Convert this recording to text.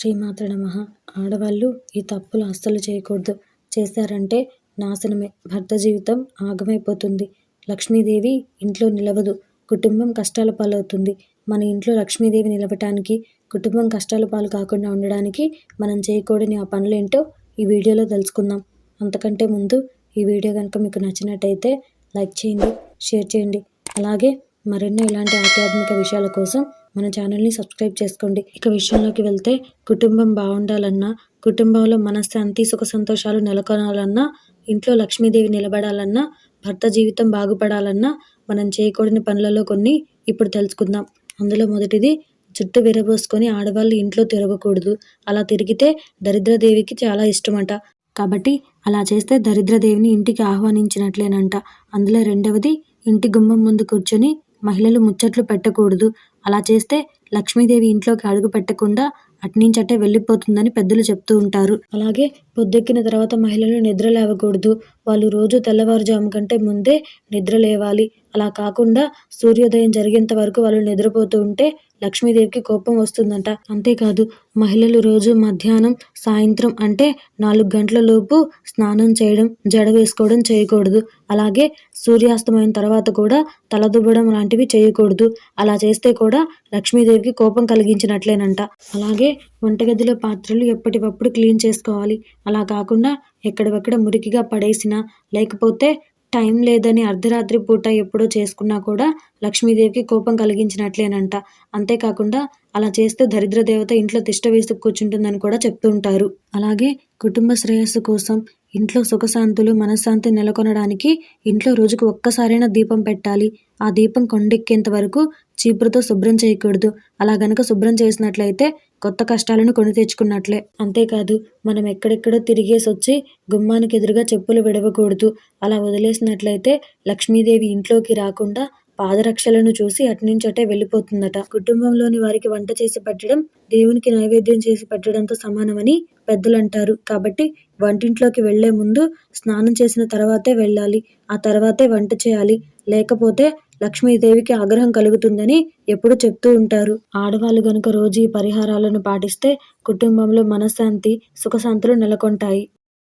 శ్రీమాత్ర నమ. ఆడవాళ్ళు ఈ తప్పులు అస్సలు చేయకూడదు. చేశారంటే నాశనమే. భర్త జీవితం ఆగమైపోతుంది. లక్ష్మీదేవి ఇంట్లో నిలవదు. కుటుంబం కష్టాల పాలవుతుంది. మన ఇంట్లో లక్ష్మీదేవి నిలవటానికి కుటుంబం కష్టాల పాలు కాకుండా ఉండడానికి మనం చేయకూడని ఆ పనులేంటో ఈ వీడియోలో తెలుసుకుందాం. అంతకంటే ముందు ఈ వీడియో కనుక మీకు నచ్చినట్టయితే లైక్ చేయండి షేర్ చేయండి. అలాగే మరెన్నో ఇలాంటి ఆధ్యాత్మిక విషయాల కోసం మన ఛానల్ని సబ్స్క్రైబ్ చేసుకోండి. ఇక విషయంలోకి వెళ్తే కుటుంబం బాగుండాలన్నా కుటుంబంలో మనశ్శాంతి సుఖ సంతోషాలు నెలకొనాలన్నా ఇంట్లో లక్ష్మీదేవి నిలబడాలన్నా భర్త జీవితం బాగుపడాలన్నా మనం చేయకూడని పనులలో కొన్ని ఇప్పుడు తెలుసుకుందాం. అందులో మొదటిది జుట్టు విరబోసుకొని ఆడవాళ్ళు ఇంట్లో తిరగకూడదు. అలా తిరిగితే దరిద్రదేవికి చాలా ఇష్టమట. కాబట్టి అలా చేస్తే దరిద్రదేవిని ఇంటికి ఆహ్వానించినట్లేనంట. అందులో రెండవది ఇంటి గుమ్మం ముందు కూర్చొని మహిళలు ముచ్చట్లు పెట్టకూడదు. అలా చేస్తే లక్ష్మీదేవి ఇంట్లోకి అడుగు పెట్టకుండా అట్నుంచటే వెళ్ళిపోతుందని పెద్దలు చెప్తూ ఉంటారు. అలాగే పొద్దెక్కిన తర్వాత మహిళలు నిద్ర లేవకూడదు. వాళ్ళు రోజు తెల్లవారుజాము కంటే ముందే నిద్ర లేవాలి. అలా కాకుండా సూర్యోదయం జరిగేంత వరకు వాళ్ళు నిద్రపోతూ ఉంటే లక్ష్మీదేవికి కోపం వస్తుందంట. అంతేకాదు మహిళలు రోజు మధ్యాహ్నం సాయంత్రం అంటే నాలుగు గంటల లోపు స్నానం చేయడం జడ వేసుకోవడం చేయకూడదు. అలాగే సూర్యాస్తమయం తర్వాత కూడా తలదువ్వడం లాంటివి చేయకూడదు. అలా చేస్తే కూడా లక్ష్మీదేవికి కోపం కలిగించినట్లేనంట. అలాగే వంటగదిలో పాత్రలు ఎప్పటికప్పుడు క్లీన్ చేసుకోవాలి. అలా కాకుండా ఎక్కడెక్కడ మురికిగా పడేసినా లేకపోతే టైం లేదని అర్ధరాత్రి పూట ఎప్పుడో చేసుకున్నా కూడా లక్ష్మీదేవికి కోపం కలిగించినట్లేనంట. అంతేకాకుండా అలా చేస్తే దరిద్ర దేవత ఇంట్లో తిష్ట వేసి కూర్చుంటుందని కూడా చెప్తూ ఉంటారు. అలాగే కుటుంబ శ్రేయస్సు కోసం ఇంట్లో సుఖశాంతులు మనశ్శాంతి నెలకొనడానికి ఇంట్లో రోజుకు ఒక్కసారైనా దీపం పెట్టాలి. ఆ దీపం కొండెక్కేంత వరకు చీపురుతో శుభ్రం చేయకూడదు. అలా గనక శుభ్రం చేసినట్లయితే కొత్త కష్టాలను కొని తెచ్చుకున్నట్లే. అంతేకాదు మనం ఎక్కడెక్కడో తిరిగేసి వచ్చి గుమ్మానికి ఎదురుగా చెప్పులు విడవకూడదు. అలా వదిలేసినట్లయితే లక్ష్మీదేవి ఇంట్లోకి రాకుండా పాదరక్షలను చూసి అటే వెళ్ళిపోతుందట. కుటుంబంలోని వారికి వంట చేసి పెట్టడం దేవునికి నైవేద్యం చేసి పెట్టడంతో సమానమని పెద్దలు అంటారు కాబట్టి వంటింట్లోకి వెళ్ళే ముందు స్నానం చేసిన తర్వాతే వెళ్ళాలి. ఆ తర్వాతే వంట చేయాలి. లేకపోతే లక్ష్మీదేవికి ఆగ్రహం కలుగుతుందని ఎప్పుడు చెప్తూ ఉంటారు. ఆడవాళ్ళు గనుక రోజు ఈ పరిహారాలను పాటిస్తే కుటుంబంలో మనశ్శాంతి సుఖశాంతులు నెలకొంటాయి.